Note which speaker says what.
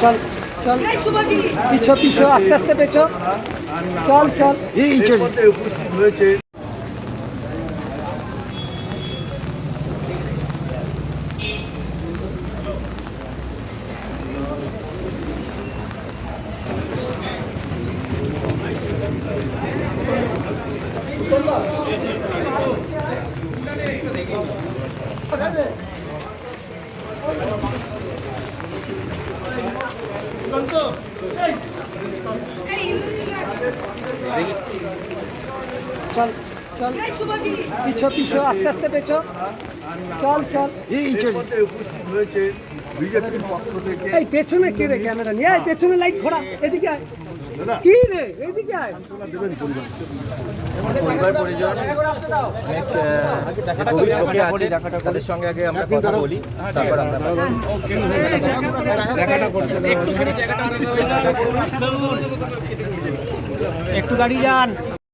Speaker 1: চল চল। পিছো পিছো আস্তে আস্তে পেছো। চল চল। এই চল।
Speaker 2: উপস্থিত হয়েছে।
Speaker 1: চল চল। পিছো পিছো আস্তে আস্তে পেছো। চল চল। এই
Speaker 2: এর
Speaker 1: চল
Speaker 2: মধ্যে উপস্থিত হয়েছে বিজেপির পক্ষ থেকে।
Speaker 1: এই পেছনে কে রে ক্যামেরা নিয়ে পেছনে লাইট ঘোরা এদিকে কি রে? এদিকে আয়।
Speaker 2: পরিবার
Speaker 3: পরিবার পরিজন অনেক আহ, গভীর শোকে আছে তাদের সঙ্গে আগে আমরা কথা বলি তারপর আমরা
Speaker 1: একটু গাড়ি যান।